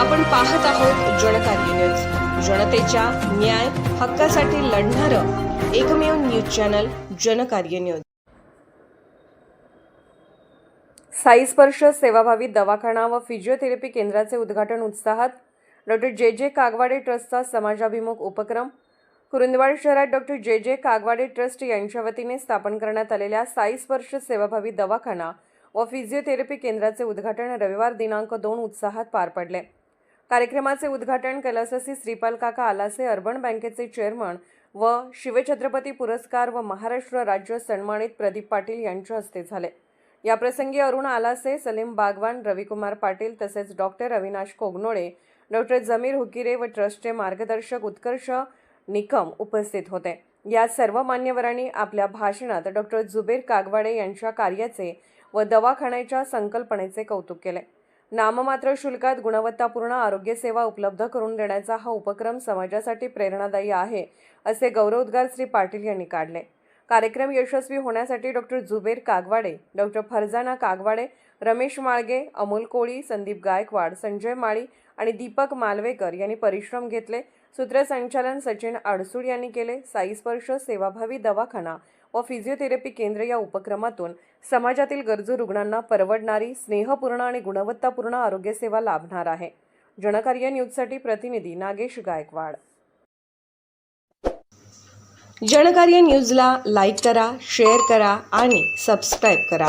आपण पाहत आहोत जनकार्य न्यूज. जनतेच्या न्याय हक्कासाठी लढणारं एकमेव news channel Janakarya news. Sai Sparsh सेवाभावी दवाखाना व फिजिओथेरपी केंद्राचे उद्घाटन उत्साहात. डॉक्टर जे. जे. कागवाडे ट्रस्टचा समाजाभिमुख उपक्रम. कुरुंदवाड शहरात डॉक्टर जे. जे. कागवाडे ट्रस्ट यांच्या वतीने स्थापन करण्यात आलेल्या साई स्पर्श सेवाभावी दवाखाना व फिजिओथेरपी केंद्राचे उद्घाटन रविवार दिनांक दोन उत्साहात पार पडले. कार्यक्रमाचे उद्घाटन कैलासवासी श्रीपाल काका आलासे अर्बन बँकेचे चेअरमन व शिवछत्रपती पुरस्कार व महाराष्ट्र राज्य सन्मानित प्रदीप पाटील यांच्या हस्ते झाले. याप्रसंगी अरुण आलासे सलीम बागवान रविकुमार पाटील तसेच डॉक्टर अविनाश कोगनोळे डॉक्टर जमीर हुकिरे व ट्रस्टचे मार्गदर्शक उत्कर्ष निकम उपस्थित होते. या सर्व मान्यवरांनी आपल्या भाषणात डॉक्टर जुबेर कागवाडे यांच्या कार्याचे व दवाखान्याच्या संकल्पनेचे कौतुक केले. नाममात्र शुल्कात गुणवत्तापूर्ण आरोग्यसेवा उपलब्ध करून देण्याचा हा उपक्रम समाजासाठी प्रेरणादायी आहे असे गौरवोद्गार श्री पाटील यांनी काढले. कार्यक्रम यशस्वी होण्यासाठी डॉक्टर जुबेर कागवाडे डॉक्टर फरजाना कागवाडे रमेश माळगे अमोल कोळी संदीप गायकवाड संजय माळी आणि दीपक मालवेकर यांनी परिश्रम घेतले. सूत्रसंचालन सचिन अडसूळ यांनी केले. साई स्पर्श सेवाभावी दवाखाना व फिजिओथेरपी केंद्र या उपक्रमातून समाजातील गरजू रुग्णांना परवडणारी स्नेहपूर्ण आणि गुणवत्तापूर्ण आरोग्यसेवा लाभणार आहे. जनकार्य न्यूजसाठी प्रतिनिधी नागेश गायकवाड. जनकार्य न्यूजला लाईक करा शेअर करा आणि सबस्क्राईब करा.